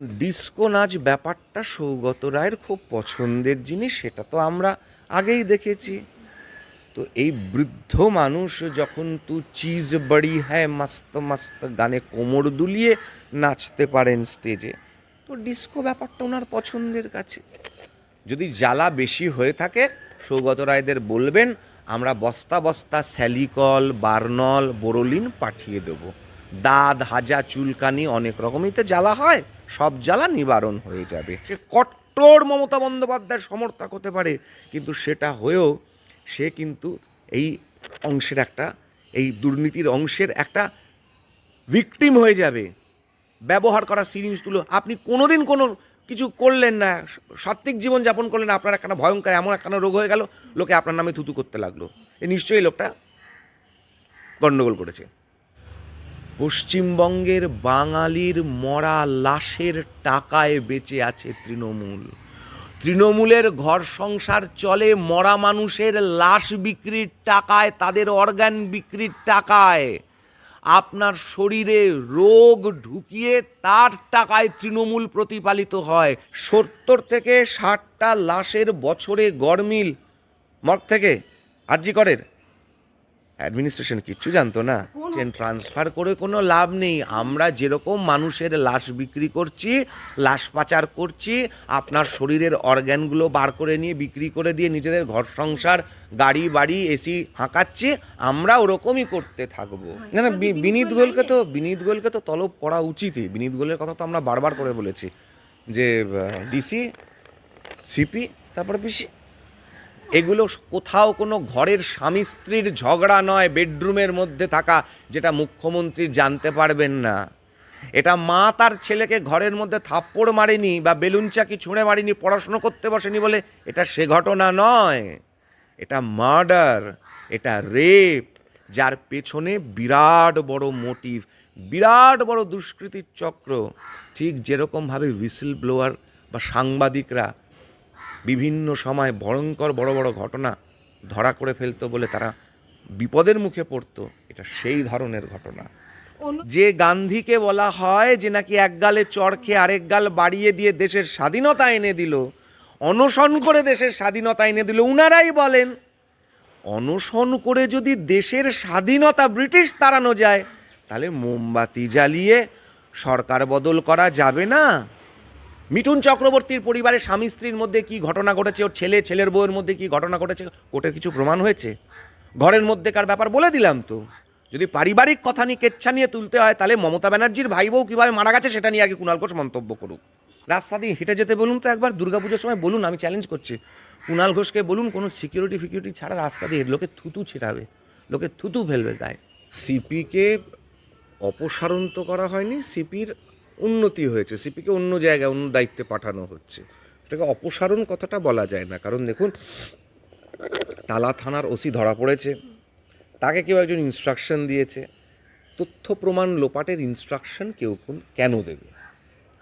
Disco নাচ ব্যাপারটা সৌগত রায়ের খুব পছন্দের জিনিস, সেটা তো আমরা আগেই দেখেছি। তো এই বৃদ্ধ মানুষ যখন তু চিজ বড়ি হ্যায়, মস্ত মস্ত গানে কোমর দুলিয়ে নাচতে পারেন স্টেজে, তো ডিস্কো ব্যাপারটা ওনার পছন্দের কাছে। যদি জ্বালা বেশি হয়ে থাকে, সৌগত রায়দের বলবেন, আমরা বস্তা বস্তা স্যালিকল, বার্নল, বোরোলিন পাঠিয়ে দেব। দাঁত, হাজা, চুলকানি অনেক রকমই তো জ্বালা হয়। সব জ্বালা নিবারণ হয়ে যাবে। সে কট্টর মমতা বন্দ্যোপাধ্যায়ের সমর্থক হতে পারে, কিন্তু সেটা হয়েও সে কিন্তু এই অংশের একটা, এই দুর্নীতির অংশের একটা ভিকটিম হয়ে যাবে। ব্যবহার করা সিরিঞ্জগুলো আপনি কোনোদিন কোনো কিছু করলেন না সাত্বিক জীবনযাপন করলেন আপনার একটা ভয়ঙ্কর, এমন একটা রোগ হয়ে গেল, লোকে আপনার নামে থুতু করতে লাগল। এ নিশ্চয়ই লোকটা গণ্ডগোল করেছে। পশ্চিমবঙ্গের বাঙালির মরা লাশের টাকায় বেঁচে আছে তৃণমূল। তৃণমূলের ঘর সংসার চলে মরা মানুষের লাশ বিক্রির টাকায়, তাদের অর্গান বিক্রির টাকায়। আপনার শরীরে রোগ ঢুকিয়ে তার টাকায় তৃণমূল প্রতিপালিত হয়। সত্তর থেকে ষাটটা লাশের বছরে গরমিল মর্গ থেকে, আরজি করের। অ্যাডমিনিস্ট্রেশন কিচ্ছু জানতো না। চেন ট্রান্সফার করে কোনো লাভ নেই। আমরা যেরকম মানুষের লাশ বিক্রি করছি লাশ পাচার করছি আপনার শরীরের অর্গ্যানগুলো বার করে নিয়ে বিক্রি করে দিয়ে নিজেদের ঘর সংসার গাড়ি বাড়ি এসি হাঁকাচ্ছি আমরা ওরকমই করতে থাকব। না না বি- বিনীত গোলকে তো বিনীত গোলকে তো তলব করা উচিতই। বিনীত গোলের কথা তো আমরা বারবার করে বলেছি। যে ডিসি সিপি তারপরে পিসি এগুলো কোথাও কোনো ঘরের স্বামী স্ত্রীর ঝগড়া নয়, বেডরুমের মধ্যে থাকা, যেটা মুখ্যমন্ত্রী জানতে পারবেন না। এটা মা তার ছেলেকে ঘরের মধ্যে থাপ্পড় মারেনি বা বেলুন চাকি ছুঁড়ে মারেনি, পড়াশুনো করতে বসেনি বলে এটা সে ঘটনা নয়। এটা মার্ডার, এটা রেপ, যার পেছনে বিরাট বড় মোটিভ, বিরাট বড় দুষ্কৃতির চক্র। ঠিক যেরকমভাবে হুইসেল ব্লোয়ার বা সাংবাদিকরা বিভিন্ন সময় ভয়ঙ্কর বড় বড় ঘটনা ধরা করে ফেলতো বলে তারা বিপদের মুখে পড়তো এটা সেই ধরনের ঘটনা। যে গান্ধীকে বলা হয় যে নাকি এক গালে চড় খেয়ে আরেক গাল বাড়িয়ে দিয়ে দেশের স্বাধীনতা এনে দিল অনশন করে দেশের স্বাধীনতা এনে দিল উনারাই বলেন অনশন করে যদি দেশের স্বাধীনতা ব্রিটিশ তাড়ানো যায় তাহলে মোমবাতি জ্বালিয়ে সরকার বদল করা যাবে না। মিঠুন চক্রবর্তীর পরিবারের স্বামী স্ত্রীর মধ্যে কি ঘটনা ঘটেছে? ওর ছেলে, ছেলের বউয়ের মধ্যে কি ঘটনা ঘটেছে? কোর্টের কিছু প্রমাণ হয়েছে? ঘরের মধ্যেকার ব্যাপার বলে দিলাম তো। যদি পারিবারিক কথা নিয়ে কেচ্ছা নিয়ে তুলতে হয়, তাহলে মমতা ব্যানার্জির ভাই বউ কীভাবে মারা গেছে সেটা নিয়ে আগে কুণাল ঘোষ মন্তব্য করুক। রাস্তা দিয়ে হেঁটে যেতে বলুন তো একবার, দুর্গাপুজোর সময় বলুন, আমি চ্যালেঞ্জ করছি। কুণাল ঘোষকে বলুন, কোনো সিকিউরিটি ফিকিউরিটি ছাড়া রাস্তা দিয়ে লোকে থুতু ছিটাবে, লোকে থুতু ফেলবে গায়ে। সিপিকে অপসারণ তো করা হয়নি সিপির উন্নতি হয়েছে, সিপিকে অন্য জায়গায়, অন্য দায়িত্বে পাঠানো হচ্ছে। এটাকে অপসারণ কথাটা বলা যায় না। কারণ দেখুন, তালা থানার ওসি ধরা পড়েছে, তাকে কেউ একজন ইনস্ট্রাকশন দিয়েছে, তথ্য প্রমাণ লোপাটের ইনস্ট্রাকশন কেউ কোন- কেন দেবে?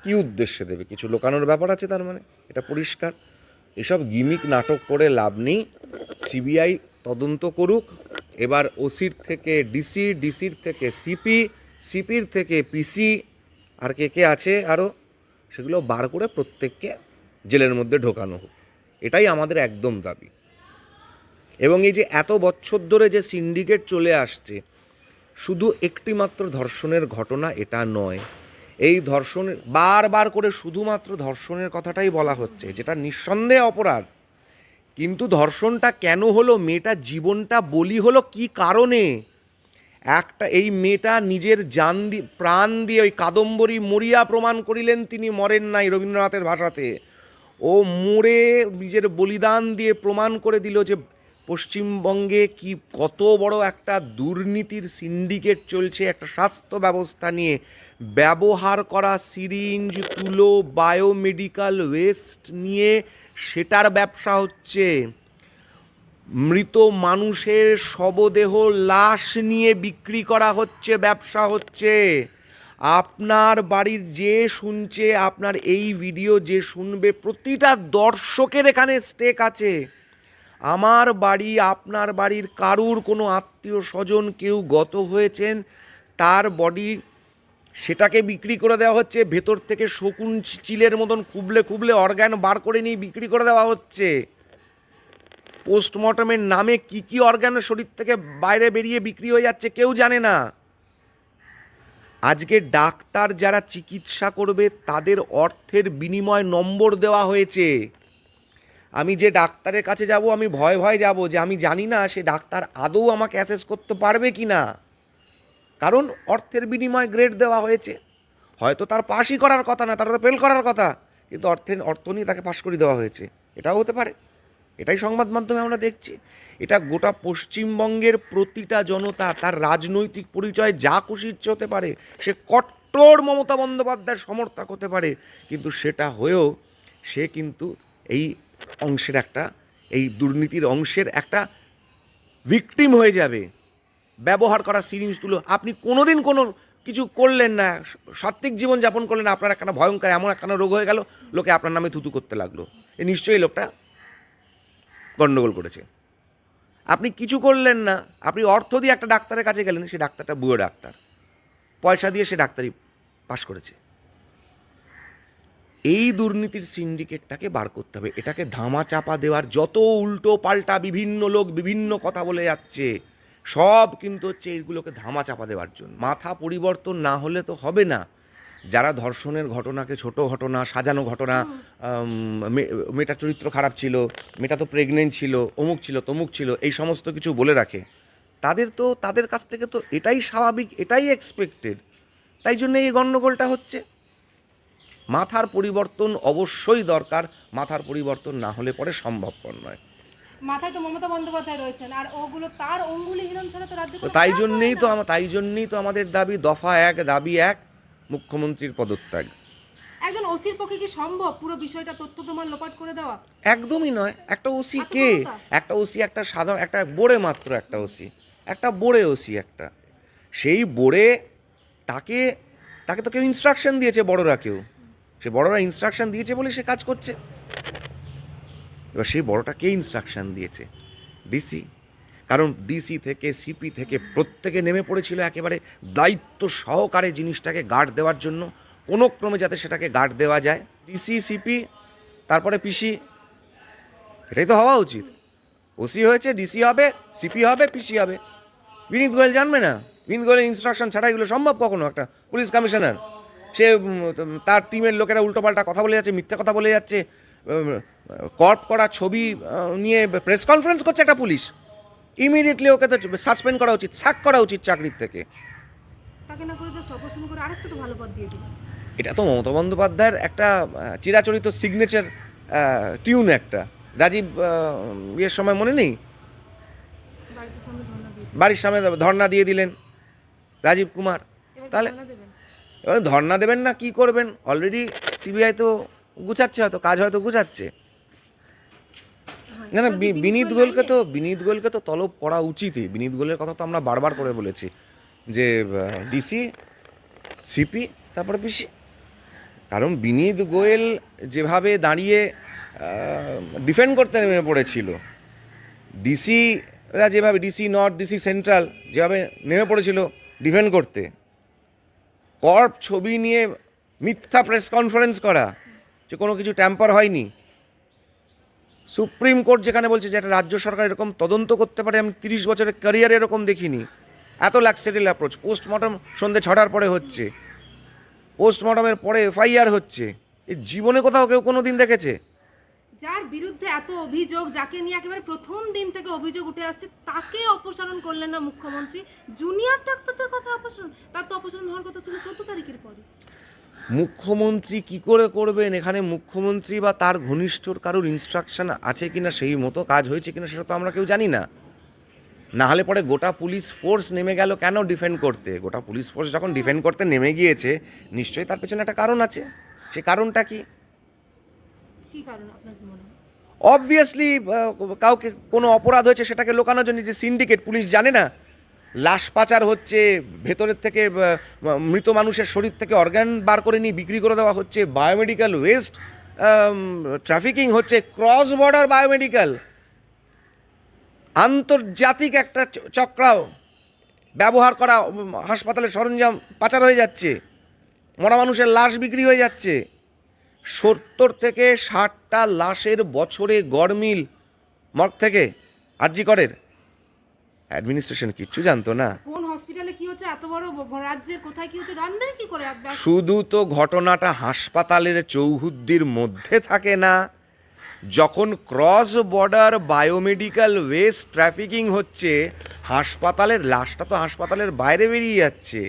কী উদ্দেশ্যে দেবে? কিছু লোকানোর ব্যাপার আছে তার মানে? এটা পরিষ্কার। এসব গিমিক নাটক করে লাভ নেই। সিবিআই তদন্ত করুক। এবার ওসির থেকে ডিসি, ডিসির থেকে সিপি, সিপির থেকে পিসি আর কে কে আছে আরও সেগুলো বার করে প্রত্যেককে জেলের মধ্যে ঢোকানো হোক। এটাই আমাদের একদম দাবি। এবং এই যে এত বছর ধরে যে সিন্ডিকেট চলে আসছে, শুধু একটি মাত্র ধর্ষণের ঘটনা এটা নয়, এই ধর্ষণ বারবার করে শুধুমাত্র ধর্ষণের কথাটাই বলা হচ্ছে, যেটা নিঃসন্দেহে অপরাধ। কিন্তু ধর্ষণটা কেন হলো, মেয়েটা জীবনটা বলি হলো কি কারণে? একটা এই মেয়েটা নিজের জান দিয়ে প্রাণ দিয়ে ওই কাদম্বরী মরিয়া প্রমাণ করিলেন তিনি মরেন নাই রবীন্দ্রনাথের ভাষাতে। ও মরে নিজের বলিদান দিয়ে প্রমাণ করে দিল যে পশ্চিমবঙ্গে কি কত বড় একটা দুর্নীতির সিন্ডিকেট চলছে, একটা স্বাস্থ্য ব্যবস্থা নিয়ে। ব্যবহার করা সিরিঞ্জ, তুলো, বায়োমেডিক্যাল ওয়েস্ট নিয়ে সেটার ব্যবসা হচ্ছে। মৃত মানুষের শবদেহ লাশ নিয়ে বিক্রি করা হচ্ছে, ব্যবসা হচ্ছে। আপনার বাড়ির যে শুনছে, আপনার এই ভিডিও যে শুনবে, প্রতিটা দর্শকের এখানে স্টেক আছে। আমার বাড়ি, আপনার বাড়ির কারুর কোনো আত্মীয় স্বজন কেউ গত হয়েছেন, তার বডি সেটাকে বিক্রি করে দেওয়া হচ্ছে, ভেতর থেকে শকুন চিলের মতন খুবলে খুবলে অর্গ্যান বার করে নিয়ে বিক্রি করে দেওয়া হচ্ছে। পোস্টমর্টমের নামে কি কি অর্গ্যান শরীর থেকে বাইরে বেরিয়ে বিক্রি হয়ে যাচ্ছে কেউ জানে না। আজকে ডাক্তার যারা চিকিৎসা করবে, তাদের অর্থের বিনিময় নম্বর দেওয়া হয়েছে। আমি যে ডাক্তারের কাছে যাব, আমি ভয় ভয় যাব যে আমি জানি না সে ডাক্তার আদৌ আমাকে অ্যাসেস করতে পারবে কি না। কারণ অর্থের বিনিময় গ্রেড দেওয়া হয়েছে। হয়তো তার পাশই করার কথা না, তার তো ফেল করার কথা। কিন্তু অর্থের, অর্থ নিয়ে তাকে পাশ করে দেওয়া হয়েছে। এটাও হতে পারে। এটাই সংবাদ মাধ্যমে আমরা দেখছি। এটা গোটা পশ্চিমবঙ্গের প্রতিটা জনতা, তার রাজনৈতিক পরিচয় যা খুশি ইচ্ছে হতে পারে, সে কট্টর মমতা বন্দ্যোপাধ্যায়ের সমর্থক হতে পারে, কিন্তু সেটা হয়েও সে কিন্তু এই অংশের একটা, এই দুর্নীতির অংশের একটা ভিকটিম হয়ে যাবে। ব্যবহার করা সিরিঞ্জগুলো আপনি কোনোদিন কোনো কিছু করলেন না, সাত্ত্বিক জীবন যাপন করলেন আপনার একটা ভয়ঙ্কর, এমন একটা রোগ হয়ে গেল, লোকে আপনার নামে থুতু করতে লাগল। এ নিশ্চয়ই লোকটা গণ্ডগোল করেছে। আপনি কিছু করলেন না, আপনি অর্থ দিয়ে একটা ডাক্তারের কাছে গেলেন, সে ডাক্তারটা বুয়ো ডাক্তার। পয়সা দিয়ে সে ডাক্তারি পাশ করেছে। এই দুর্নীতির সিন্ডিকেটটাকে বার করতে হবে, এটাকে ধামা চাপা দেওয়ার যত উল্টো পাল্টা বিভিন্ন লোক বিভিন্ন কথা বলে যাচ্ছে, সব কিন্তু হচ্ছে এইগুলোকে ধামা চাপা দেওয়ার জন্য। মাথা পরিবর্তন না হলে তো হবে না। যারা ধর্ষণের ঘটনাকে ছোট ঘটনা সাজানো ঘটনা মেয়েটার চরিত্র খারাপ ছিল মেয়েটা তো প্রেগনেন্ট ছিল অমুক ছিল তমুক ছিল এই সমস্ত কিছু বলে রাখে। তাদের তো তাদের কাছ থেকে তো এটাই স্বাভাবিক এটাই এক্সপেক্টেড তাই জন্য এই গণ্ডগোলটা হচ্ছে। মাথার পরিবর্তন অবশ্যই দরকার মাথার পরিবর্তন না হলে পরে সম্ভবপর নয়। মাথায় তো মমতা বন্দ্যোপাধ্যায় রয়েছেন আর ওগুলো তার অঙ্গুলি হিরণ ছাড়া তো রাজ্য তাই জন্যেই তো তাই জন্যেই তো আমাদের দাবি দফা এক দাবি এক মুখ্যমন্ত্রীর পদত্যাগ। একজন ওসির পক্ষে কি সম্ভব পুরো বিষয়টা তথ্য প্রমাণ লোপাট করে দেওয়া? একদমই নয়। একটা ওসি কে? একটা ওসি একটা সাধারণ একটা বোড়ে মাত্র একটা ওসি। একটা বোড়ে ওসি একটা। সেই বোড়ে তাকে তাকে তো কেউ ইনস্ট্রাকশন দিয়েছে বড়রা কেউ। সে বড়রা ইনস্ট্রাকশন দিয়েছে বলে সে কাজ করছে। এবার সেই বড়টা কে ইনস্ট্রাকশন দিয়েছে? ডিসি কারণ ডিসি থেকে সিপি থেকে প্রত্যেকে নেমে পড়েছিল একেবারে দায়িত্ব সহকারে জিনিসটাকে গার্ড দেওয়ার জন্য। কোনো ক্রমে যাতে সেটাকে গার্ড দেওয়া যায়। ডিসি সিপি তারপরে পিসি এটাই তো হওয়া উচিত। ওসি হয়েছে ডিসি হবে সিপি হবে পিসি হবে। বিনীত গোয়েল জানবে না? বিনীত গোয়েলের ইনস্ট্রাকশন ছাড়া এগুলো সম্ভব কখনো একটা পুলিশ কমিশনার? সে তার টিমের লোকেরা উল্টোপাল্টা কথা বলে যাচ্ছে, মিথ্যা কথা বলে যাচ্ছে কর্প করা ছবি নিয়ে প্রেস কনফারেন্স করছে একটা পুলিশ। ইমিডিয়েটলি ওকে তো সাসপেন্ড করা উচিত সাক করা উচিত চাকরির থেকে। এটা তো মমতা বন্দ্যোপাধ্যায়ের একটা চিরাচরিত সিগনেচার টিউন একটা। রাজীব ইয়ের সময় মনে নেই? বাড়ির সামনে ধর্না দিয়ে দিলেন রাজীব কুমার। তাহলে এবার ধর্ণা দেবেন না কি করবেন? অলরেডি সিবিআই তো গুছাচ্ছে হয়তো কাজ হয়তো গুছাচ্ছে। না না বিনীত গোয়েলকে তো বিনীত গোয়েলকে তো তলব করা উচিতই। বিনীত গোয়েলের কথা তো আমরা বারবার করে বলেছি। যে ডিসি সিপি তারপরে পিসি কারণ বিনীত গোয়েল যেভাবে দাঁড়িয়ে ডিফেন্ড করতে নেমে পড়েছিল ডিসিরা যেভাবে ডিসি নর্থ ডিসি সেন্ট্রাল যেভাবে নেমে পড়েছিল ডিফেন্ড করতে কর্প ছবি নিয়ে মিথ্যা প্রেস কনফারেন্স করা যে কোনো কিছু ট্যাম্পার হয়নি। সুপ্রিম কোর্ট যেখানে বলছে যে একটা রাজ্য সরকার এরকম তদন্ত করতে পারে, আমি তিরিশ বছরের ক্যারিয়ারে এরকম দেখিনি। এত লাক্সারিল অ্যাপ্রোচ পোস্টমর্টম সন্ধ্যে ছটার পরে হচ্ছে। পোস্টমর্টমের পরে এফআইআর হচ্ছে। এই জীবনে কোথাও কেউ কোনো দিন দেখেছে? যার বিরুদ্ধে এত অভিযোগ, যাকে নিয়ে একেবারে প্রথম দিন থেকে অভিযোগ উঠে আসছে, তাকে অপসারণ করলেন না মুখ্যমন্ত্রী। জুনিয়র ডাক্তারদের কথা অপসারণ, তার তো অপসারণ হওয়ার কথা ছিল চোদ্দ তারিখের পরে। মুখ্যমন্ত্রী কি করে করবেন? এখানে মুখ্যমন্ত্রী বা তার ঘনিষ্ঠর কারোর ইনস্ট্রাকশন আছে কিনা সেই মতো কাজ হয়েছে কিনা সেটা তো আমরা কেউ জানি না। না হলে পরে গোটা পুলিশ ফোর্স নেমে গেল কেন ডিফেন্ড করতে? গোটা পুলিশ ফোর্স যখন ডিফেন্ড করতে নেমে গিয়েছে নিশ্চয়ই তার পেছনে একটা কারণ আছে। সে কারণটা কি? কি কি অবভিয়াসলি কাউকে কোনো অপরাধ হয়েছে সেটাকে লোকানোর জন্য যে সিন্ডিকেট পুলিশ জানে না। লাশ পাচার হচ্ছে, ভেতরের থেকে মৃত মানুষের শরীর থেকে অর্গান বার করে নিয়ে বিক্রি করে দেওয়া হচ্ছে বায়োমেডিক্যাল ওয়েস্ট ট্রাফিকিং হচ্ছে ক্রস বর্ডার বায়োমেডিক্যাল আন্তর্জাতিক একটা চক্রাও ব্যবহার করা হাসপাতালের সরঞ্জাম পাচার হয়ে যাচ্ছে, মরা মানুষের লাশ বিক্রি হয়ে যাচ্ছে। সত্তর থেকে ষাটটা লাশের বছরে গড়মিল মগ থেকে আরজি করের। অ্যাডমিনিস্ট্রেশন কিচ্ছু জানতো না। কোন হসপিটালে কি হচ্ছে? এত বড় রাজ্যের কোথায় কি হচ্ছে? জানবে কি করে শুধু তো ঘটনাটা হাসপাতালের চৌহুদ্দির মধ্যে থাকে না। যখন cross border biomedical waste trafficking হচ্ছে হাসপাতালের লাশটা তো হাসপাতালের বাইরে বেরিয়ে যাচ্ছে।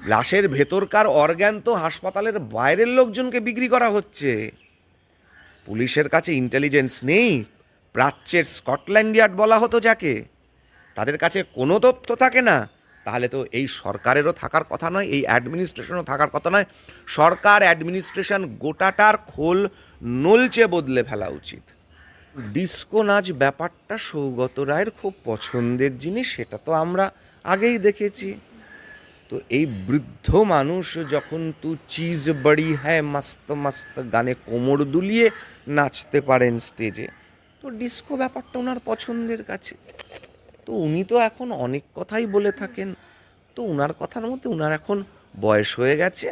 লাশের ভেতরকার অর্গ্যান তো হাসপাতালের বাইরের লোকজনকে বিক্রি করা হচ্ছে। পুলিশের কাছে ইন্টেলিজেন্স নেই। প্রাচ্যের স্কটল্যান্ড ইয়ার্ড বলা হতো যাকে। তাদের কাছে কোনো তথ্য থাকে না। তাহলে তো এই সরকারেরও থাকার কথা নয়, এই অ্যাডমিনিস্ট্রেশনও থাকার কথা নয়। সরকার অ্যাডমিনিস্ট্রেশন গোটাটার খোল নলচে বদলে ফেলা উচিত। ডিস্কো নাচ ব্যাপারটা সৌগত রায়ের খুব পছন্দের জিনিস, সেটা তো আমরা আগেই দেখেছি। তো এই বৃদ্ধ মানুষ যখন তু চিজ বড়ি হ্যায়, মস্ত মস্ত গানে কোমর দুলিয়ে নাচতে পারেন স্টেজে তো ডিস্কো ব্যাপারটা ওনার পছন্দের কাছে। তো উনি তো এখন অনেক কথাই বলে থাকেন। তো ওনার কথার মধ্যে ওনার এখন বয়স হয়ে গেছে।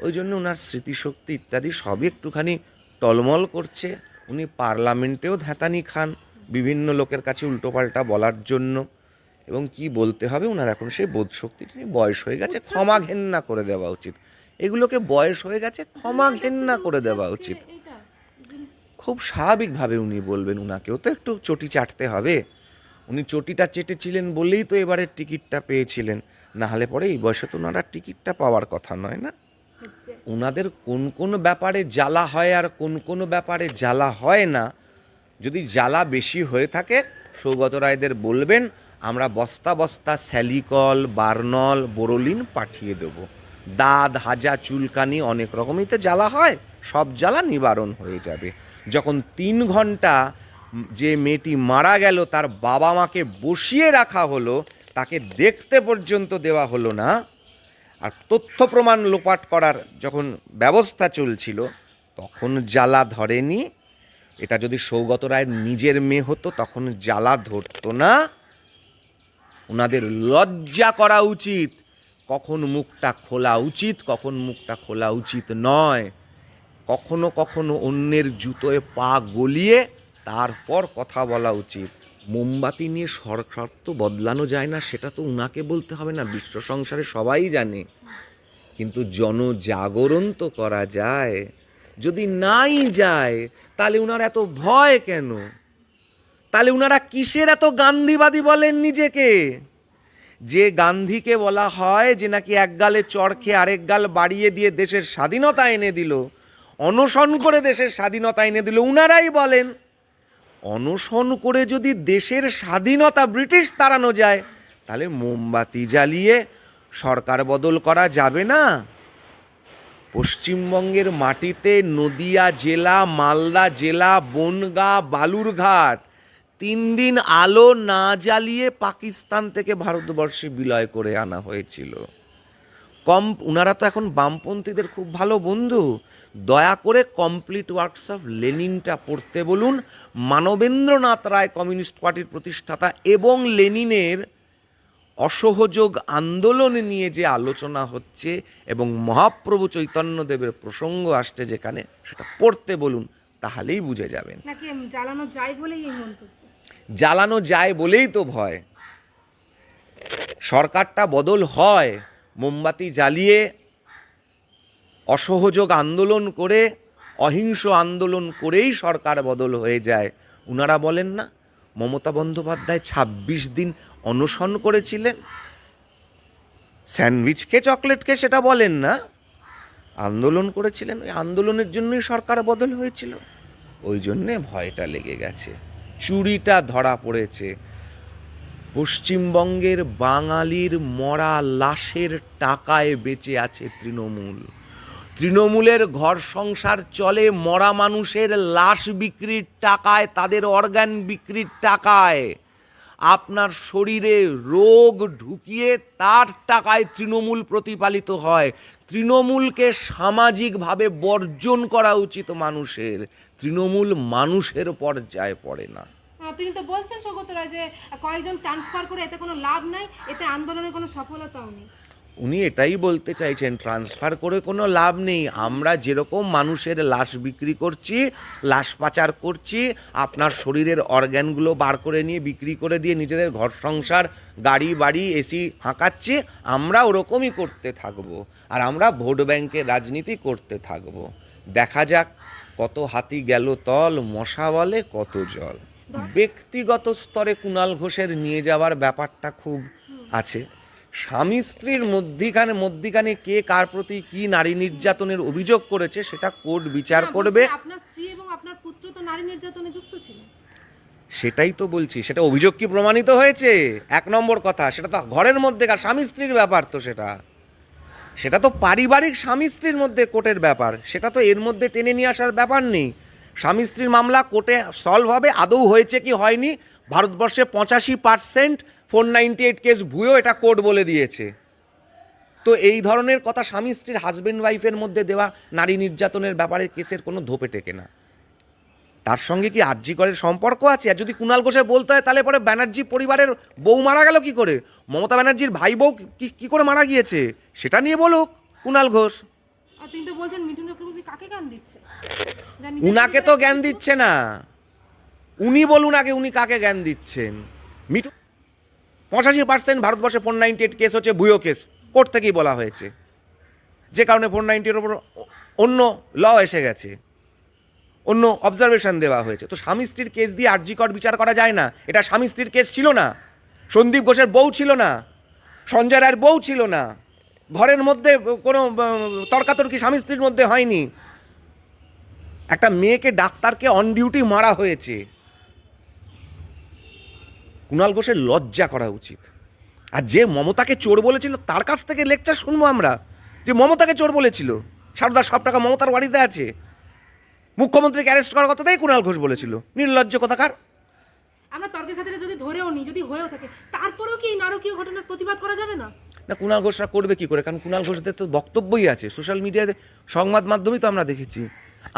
ওই জন্য ওনার স্মৃতিশক্তি ইত্যাদি সবই একটুখানি টলমল করছে। উনি পার্লামেন্টেও ধ্যাতানি খান বিভিন্ন লোকের কাছে উল্টোপাল্টা বলার জন্য। এবং কি বলতে হবে ওনার এখন সেই বোধশক্তি বয়স হয়ে গেছে ক্ষমা ঘেন্না করে দেওয়া উচিত। এগুলোকে বয়স হয়ে গেছে ক্ষমা ঘেন্না করে দেওয়া উচিত। খুব স্বাভাবিকভাবে উনি বলবেন উনাকেও তো একটু চটি চাটতে হবে। উনি চটিটা চেটেছিলেন বলেই তো এবারের টিকিটটা পেয়েছিলেন। না হলে পরে এই বয়সে তো ওনারা টিকিটটা পাওয়ার কথা নয় না? ওনাদের কোন কোন ব্যাপারে জ্বালা হয় আর কোন কোন ব্যাপারে জ্বালা হয় না যদি জ্বালা বেশি হয়ে থাকে সৌগত রায়দের বলবেন আমরা বস্তা বস্তা স্যালিকল বার্নল বোরোলিন পাঠিয়ে দেব। দাঁত হাজা চুলকানি অনেক রকমই তো জ্বালা হয় সব জ্বালা নিবারণ হয়ে যাবে। যখন তিন ঘণ্টা যে মেয়েটি মারা গেল, তার বাবা মাকে বসিয়ে রাখা হলো, তাকে দেখতে পর্যন্ত দেওয়া হলো না। আর তথ্য প্রমাণ লোপাট করার যখন ব্যবস্থা চলছিল, তখন জ্বালা ধরেনি। এটা যদি সৌগত রায়ের নিজের মেয়ে হতো, তখন জ্বালা ধরতো না। ওনাদের লজ্জা করা উচিত। কখন মুখটা খোলা উচিত, কখন মুখটা খোলা উচিত নয়। কখনো কখনো অন্যের জুতোয় পা গলিয়ে তারপর কথা বলা উচিত। মোমবাতি নিয়ে সরকার তো বদলানো যায় না, সেটা তো উনাকে বলতে হবে না, বিশ্ব সংসারে সবাই জানে। কিন্তু জনজাগরণ তো করা যায়। যদি নাই যায়, তাহলে উনার এত ভয় কেন? তাহলে উনারা কিসের এত গান্ধীবাদী বলেন নিজেকে? যে গান্ধীকে বলা হয় যে নাকি এক গালে চড় খেয়ে আরেক গাল বাড়িয়ে দিয়ে দেশের স্বাধীনতা এনে দিল, অনশন করে দেশের স্বাধীনতা এনে দিল, উনারাই বলেন। অনশন করে যদি দেশের স্বাধীনতা ব্রিটিশ তাড়ানো যায়, তাহলে মোমবাতি জ্বালিয়ে সরকার বদল করা যাবে না? পশ্চিমবঙ্গের মাটিতে নদিয়া জেলা, মালদা জেলা, বনগাঁ, বালুরঘাট তিন দিন আলো না জ্বালিয়ে পাকিস্তান থেকে ভারতবর্ষে বিলয় করে আনা হয়েছিল। কম ওনারা তো এখন বামপন্থীদের খুব ভালো বন্ধু। দয়া করে কমপ্লিট ওয়ার্কস অফ লেনিনটা পড়তে বলুন। মানবেন্দ্রনাথ রায় কমিউনিস্ট পার্টির প্রতিষ্ঠাতা এবং লেনিনের অসহযোগ আন্দোলন নিয়ে যে আলোচনা হচ্ছে এবং মহাপ্রভু চৈতন্যদেবের প্রসঙ্গ আসছে যেখানে সেটা পড়তে বলুন তাহলেই বুঝে যাবেন। জ্বালানো যায় বলেই জ্বালানো যায় বলেই তো ভয়। সরকারটা বদল হয় মোমবাতি জ্বালিয়ে অসহযোগ আন্দোলন করে, অহিংস আন্দোলন করেই সরকার বদল হয়ে যায়। উনারা বলেন না, মমতা বন্দ্যোপাধ্যায় ২৬ দিন অনশন করেছিলেন। স্যান্ডউইচ খেয়ে চকলেট সেটা বলেন না। আন্দোলন করেছিলেন, ওই আন্দোলনের জন্যই সরকার বদল হয়েছিল। ওই জন্যে ভয়টা লেগে গেছে। চুরিটা ধরা পড়েছে। পশ্চিমবঙ্গের বাঙালির মরা লাশের টাকায় বেঁচে আছে তৃণমূল। তৃণমূলের ঘর সংসার চলে মরা মানুষের লাশ বিক্রির টাকায় তাদের অর্গান বিক্রির টাকায়। আপনার শরীরে রোগ ঢুকিয়ে তার টাকায় তৃণমূল প্রতিপালিত হয়। তৃণমূলকে সামাজিকভাবে বর্জন করা উচিত মানুষের। তৃণমূল মানুষের পর্যায়ে পড়ে না। হ্যাঁ, তিনি তো বলছেন সৌগত রায় যে কয়েকজন ট্রান্সফার করে এতে কোনো লাভ নাই এতে আন্দোলনের কোনো সফলতাও নেই। উনি এটাই বলতে চাইছেন ট্রান্সফার করে কোনো লাভ নেই। আমরা যেরকম মানুষের লাশ বিক্রি করছি, লাশ পাচার করছি, আপনার শরীরের অর্গ্যানগুলো বার করে নিয়ে বিক্রি করে দিয়ে নিজেদের ঘর সংসার, গাড়ি, বাড়ি, এসি হাঁকাচ্ছি, আমরা ওরকমই করতে থাকব। আর আমরা ভোট ব্যাংকের রাজনীতি করতে থাকব। দেখা যাক কত হাতি গেল তল, মশা বলে কত জল। ব্যক্তিগত স্তরে কুণাল ঘোষের নিয়ে যাওয়ার ব্যাপারটা খুব আছে। স্বামী স্ত্রীর মধ্যিখানে মধ্যিখানে কে কার প্রতি কি নারী নির্যাতনের অভিযোগ করেছে সেটা কোর্ট বিচার করবে। আপনার স্ত্রী এবং আপনার পুত্র তো নারী নির্যাতনে যুক্ত ছিল সেটাই তো বলছি সেটা অভিযোগ কি প্রমাণিত হয়েছে? এক নম্বর কথা সেটা তো ঘরের মধ্যেকার স্বামী স্ত্রীর ব্যাপার তো সেটা। সেটা তো পারিবারিক স্বামী স্ত্রীর মধ্যে কোর্টের ব্যাপার সেটা তো এর মধ্যে টেনে নিয়ে আসার ব্যাপার নেই। স্বামী স্ত্রীর মামলা কোর্টে সলভ হবে আদৌ হয়েছে কি হয়নি? ভারতবর্ষে পঁচাশি percent four ninety eight case ভুয়েও এটা কোর্ট বলে দিয়েছে। তো এই ধরনের কথা স্বামী স্ত্রীর হাজব্যান্ড ওয়াইফের মধ্যে দেওয়া নারী নির্যাতনের ব্যাপারে কেসের কোনো ধোপে টেকে না। তার সঙ্গে কি আরজি করের সম্পর্ক আছে? আর যদি কুণাল ঘোষে বলতে হয় তাহলে পরে ব্যানার্জি পরিবারের বউ মারা গেল কি করে? মমতা ব্যানার্জির ভাই বউ কি কি করে মারা গিয়েছে? সেটা নিয়ে বলুক কুণাল ঘোষ। তিনি তো বলছেন মিঠুন চক্রবর্তী কাকে জ্ঞান দিচ্ছে? উনাকে তো জ্ঞান দিচ্ছে না। উনি বলুন আগে উনি কাকে জ্ঞান দিচ্ছেন। মিঠু পঁচাশি পার্সেন্ট ভারতবর্ষে ফোর নাইনটি এইট কেস হচ্ছে বুয়ো কেস কোর্ট থেকেই বলা হয়েছে। যে কারণে ফোর নাইনটির ওপর অন্য ল এসে গেছে। অন্য অবজারভেশন দেওয়া হয়েছে। তো স্বামী স্ত্রীর কেস দিয়ে আর্যিকর বিচার করা যায় না। এটা স্বামী স্ত্রীর কেস ছিল না। সন্দীপ ঘোষের বউ ছিল না। সঞ্জয় রায়ের বউ ছিল না। ঘরের মধ্যে কোনো তর্কাতর্কি স্বামী স্ত্রীর মধ্যে হয়নি। একটা মেয়েকে ডাক্তারকে অন ডিউটি মারা হয়েছে। কুণাল ঘোষের লজ্জা করা উচিত। আর যে মমতাকে চোর বলেছিল তার কাছ থেকে লেকচার শুনব আমরা। যে মমতাকে চোর বলেছিল সারদা সব টাকা মমতার বাড়িতে আছে। মুখ্যমন্ত্রীকে অ্যারেস্ট করার কথাটাই কুণাল ঘোষ বলেছিল। নির্লজ্জ কথাকার। আমরা তর্কের খাতিরে যদি ধরেও নি যদি হয়েও থাকে তারপরেও কি নারকীয় ঘটনার প্রতিবাদ করা যাবে না? না কুণাল ঘোষরা করবে কি করে? কারণ কুণাল ঘোষদের তো বক্তব্যই আছে। সোশ্যাল মিডিয়াতে সংবাদ মাধ্যমেই তো আমরা দেখেছি।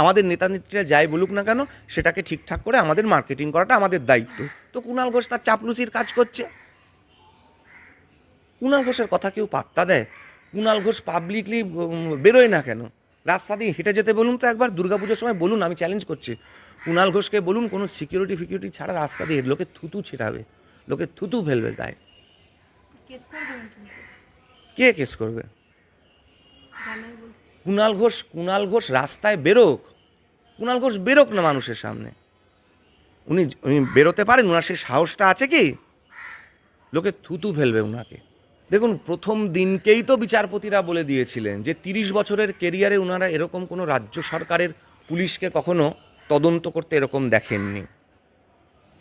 আমাদের নেতা নেত্রীরা যাই বলুক না কেন সেটাকে ঠিকঠাক করে আমাদের মার্কেটিং করাটা আমাদের দায়িত্ব। তো কুণাল ঘোষ তার চাপলুসির কাজ করছে। কুণাল ঘোষের কথা কেউ পাত্তা দেয়? কুণাল ঘোষ পাবলিকলি বেরোয় না কেন? রাস্তা দিয়ে হেঁটে যেতে বলুন তো একবার দুর্গাপুজোর সময় বলুন আমি চ্যালেঞ্জ করছি। কুণাল ঘোষকে বলুন কোনো সিকিউরিটি ফিকিউরিটি ছাড়া রাস্তা দিয়ে লোকে থুতু ছিটাবে লোকে থুতু ফেলবে গায়ে। কে কেস করবে? কুণাল ঘোষ কুণাল ঘোষ রাস্তায় বেরোক। কুণাল ঘোষ বেরোক না মানুষের সামনে। উনি উনি বেরোতে পারেন ওনার সেই সাহসটা আছে কি? লোকে থুতু ফেলবে ওনাকে দেখুন, প্রথম দিনকেই তো বিচারপতিরা বলে দিয়েছিলেন যে তিরিশ বছরের কেরিয়ারে ওনারা এরকম কোনো রাজ্য সরকারের পুলিশকে কখনো তদন্ত করতে এরকম দেখেননি।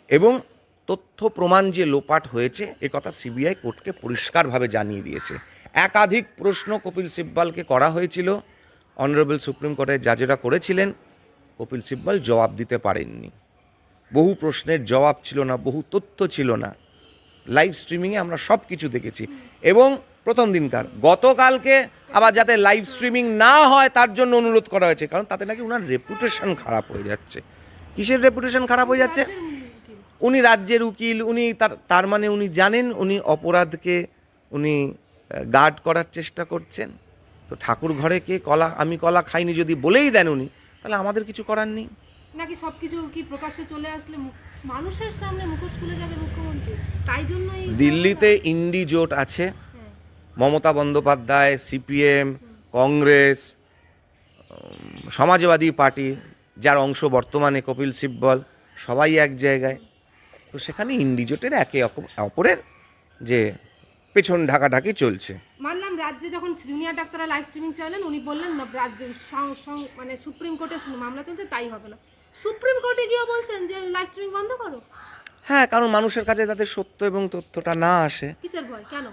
এবং তথ্য প্রমাণ যে লোপাট হয়েছে, এ কথা সিবিআই কোর্টকে পরিষ্কারভাবে জানিয়ে দিয়েছে। একাধিক প্রশ্ন কপিল সিব্বালকে করা হয়েছিল। অনারেবল সুপ্রিম কোর্টের জাজেরা করেছিলেন, কপিল সিব্বল জবাব দিতে পারেননি। বহু প্রশ্নের জবাব ছিল না, বহু তথ্য ছিল না। লাইভ স্ট্রিমিংয়ে আমরা সব কিছু দেখেছি। এবং প্রথম দিনকার, গতকালকে আবার যাতে লাইভ স্ট্রিমিং না হয়, তার জন্য অনুরোধ করা হয়েছে। কারণ তাতে নাকি ওনার রেপুটেশন খারাপ হয়ে যাচ্ছে। কিসের রেপুটেশন খারাপ হয়ে যাচ্ছে? উনি রাজ্যের উকিল, উনি তার তার মানে উনি জানেন, উনি অপরাধকে উনি গার্ড করার চেষ্টা করছেন। তো ঠাকুর ঘরে কে কলা আমি কলা খাইনি যদি বলেই দেন উনি তাহলে আমাদের কিছু করার নেই। নাকি সবকিছু কি প্রকাশ্যে চলে আসলে মানুষের সামনে মুখোশ খুলে যাবে মুখ্যমন্ত্রী? তাই জন্যই দিল্লিতে ইন্ডি জোট আছে হ্যাঁ। মমতা বন্দ্যোপাধ্যায় সিপিএম কংগ্রেস সমাজবাদী পার্টি যার অংশ বর্তমানে কপিল সিব্বল সবাই এক জায়গায়। তো সেখানে ইন্ডিজোটের একে অপ- অপরের যে পেছন ঢাকাঢাকি চলছে। মানলাম রাজ্যে যখন জুনিয়র ডাক্তাররা লাইভ স্ট্রিমিং চাইলেন উনি বললেন না রাজ্যে মানে সুপ্রিম কোর্টে মামলা চলছে তাই হবে না। সুপ্রিম কোর্টে গিয়ে বলছেন যে লাইভ স্ট্রিমিং বন্ধ করো। হ্যাঁ কারণ মানুষের কাছে তাদের সত্য এবং তথ্যটা না আসে। কিসের ভয়? কেন?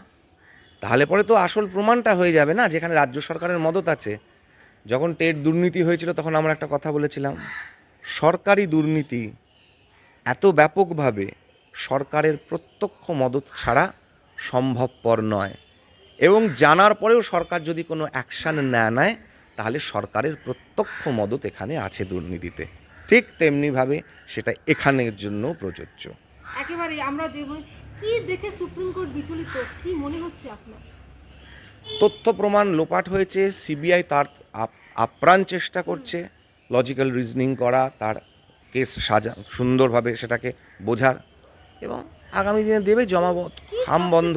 তাহলে পরে তো আসল প্রমাণটা হয়ে যাবে না যেখানে রাজ্য সরকারের মদত আছে। যখন টেট দুর্নীতি হয়েছিল তখন আমরা একটা কথা বলেছিলাম সরকারি দুর্নীতি এত ব্যাপকভাবে সরকারের প্রত্যক্ষ মদত ছাড়া সম্ভবপর নয়। এবং জানার পরেও সরকার যদি কোনো অ্যাকশান না নেয় তাহলে সরকারের প্রত্যক্ষ মদত এখানে আছে দুর্নীতিতে। ঠিক তেমনিভাবে সেটা এখানের জন্য প্রযোজ্য। একেবারে আমরা কি দেখে সুপ্রিম কোর্ট বিচলিত? কি মনে হচ্ছে আপনার? তথ্য প্রমাণ লোপাট হয়েছে সিবিআই তার আপ- আপ্রাণ চেষ্টা করছে লজিক্যাল রিজনিং করা তার কেস সাজা সুন্দরভাবে সেটাকে বোঝার এবং আগামী দিনে দেবে জমাবত হাম বন্ধ।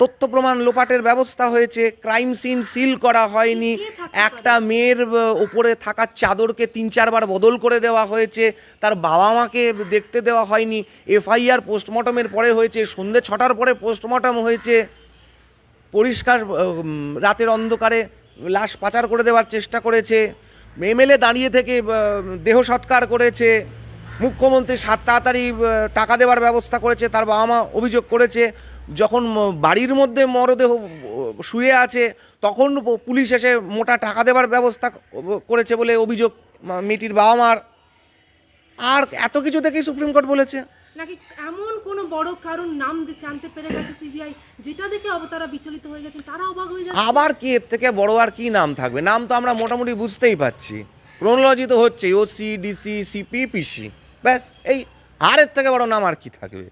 তথ্য প্রমাণ লোপাটের ব্যবস্থা হয়েছে ক্রাইম সিন সিল করা হয়নি। একটা মেয়ের ওপরে থাকা চাদরকে তিন চারবার বদল করে দেওয়া হয়েছে তার বাবা মাকে দেখতে দেওয়া হয়নি। এফআইআর পোস্টমর্টমের পরে হয়েছে সন্ধ্যে ছটার পরে পোস্টমর্টম হয়েছে। পরিষ্কার রাতের অন্ধকারে লাশ পাচার করে দেওয়ার চেষ্টা করেছে। এমএলএ দাঁড়িয়ে থেকে দেহ সৎকার করেছে, মুখ্যমন্ত্রী সাত তাড়াতাড়ি টাকা দেওয়ার ব্যবস্থা করেছে, তার বাবা মা অভিযোগ করেছে, যখন বাড়ির মধ্যে মরদেহ শুয়ে আছে, তখন পুলিশ এসে মোটা টাকা দেওয়ার ব্যবস্থা করেছে বলে অভিযোগ মেয়েটির বাবা মার। আর এত কিছু থেকেই সুপ্রিম কোর্ট বলেছে? নাকি কোনো বড় কারণ নাম জানতে পেরে গেছে সিবিআই যেটা দেখে তারা বিচলিত হয়ে গেছেন, তারা অবাক হয়ে যাচ্ছে। আবার কি এর থেকে বড় আর কি নাম থাকবে? নাম তো আমরা মোটামুটি বুঝতেই পাচ্ছি তো হচ্ছে ওসি ডিসি সিপি ব্যাস, এই আর এর থেকে বড় নাম আর কি থাকবে?